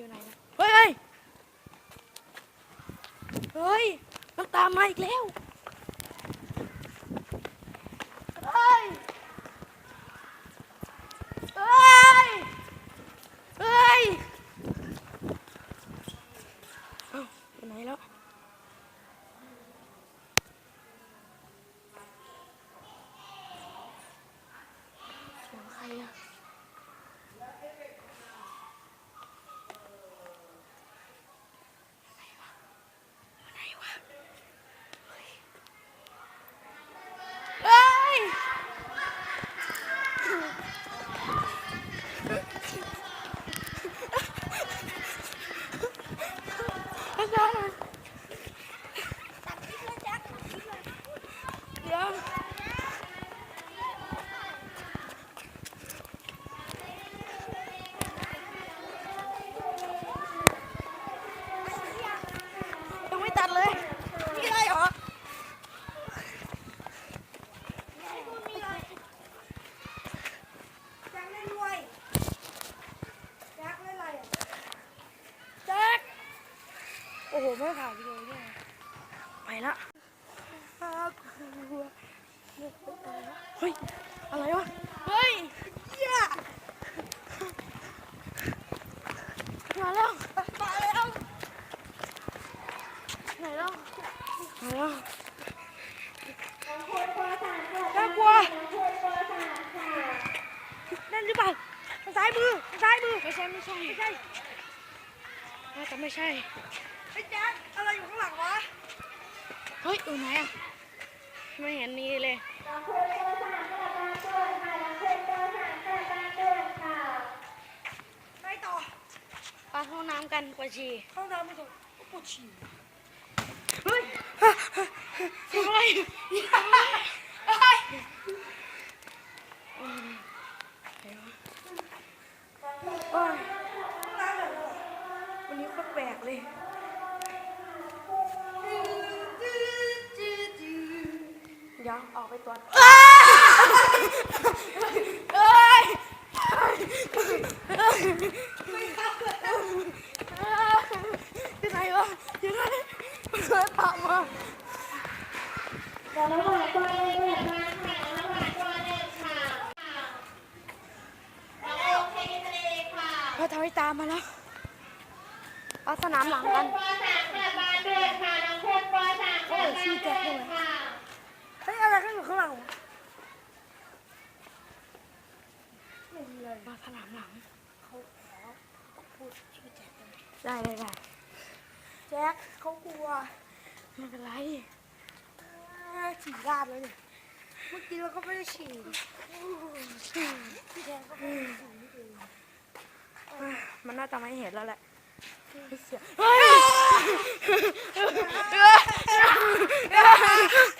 อยู่ไหนนะ เฮ้ย เฮ้ย เฮ้ย มันตามมาอีกแล้วเฮ้ยเฮ้ยเฮ้ยเอ้าอยู่ไหนแล้ว เสียงใครอะไหนวะเฮ้ยเฮ้ยอาจารย์เดี๋ยว ยังไม่ตัดเลย นี่ได้เหรอแจ็คเล่นด้วยแจ็คเล่นอะไรอะแจ็คโอ้โหไม่ถ่ายวิดีโอด้วยไปละครับเฮ้ย อะไรวะ เฮ้ยเหี้ยมาแล้ว มาแล้ว ไหนแล้วมาแล้ว ค นปสามเกิดน่ากลัวคนปสามค่ะนั่นหรือเปล่าทางซ้ายมือทางซ้ายมือ ไม่ใช่ไม่ใช่ไม่ใช่น่าจะไม่ใช่ไอ้แจ็คอะไรอยู่ข้างหลังวะ เฮ้ยอยู่ไหนอะไม่เห็นนี่เลยน้องคนปสามเกิดบ้านเกิดค่ะน้องคนปสามเกิดบ้านเกิดค่ะไปต่อไปห้องน้ำกันกว่าชีห้องน้ำไม่ถูกปวดฉี่เฮ้ยทำอะไรโอ้ย ห้องน้ำแบบไหน วันนี้โคตรแปลก เลยเดี๋ยวออกไปตรวจเอ้ยที่ไหนวะที่ไหนมันเคยตามมาเขาตัวเองเกิดมาค่ะระหว่างตัวเองค่ะน้องโอเคทะเลค่ะพอทวิตามมาแล้ว เอาสนามหลังคกันนปสามเกิดบ้านเกิดค่ะน้องคนปสามเกิดบ้านเกิดค่ะเฮ้ยอะไรกันอยู่ข้างหลังไม่มีเลยมาสนามหลังเขาขอพูดชื่อแจ็คได้ไหมได้ได้ได้แจ็คเขากลัวไม่เป็นไรฉี่ราดแล้วเนี่ยเมื่อกี้เราก็ไม่ได้ฉี่พี่แทนก็ไม่ได้ฉี่นี่เองมันน่าจะไม่เห็นแล้วแหละ うわ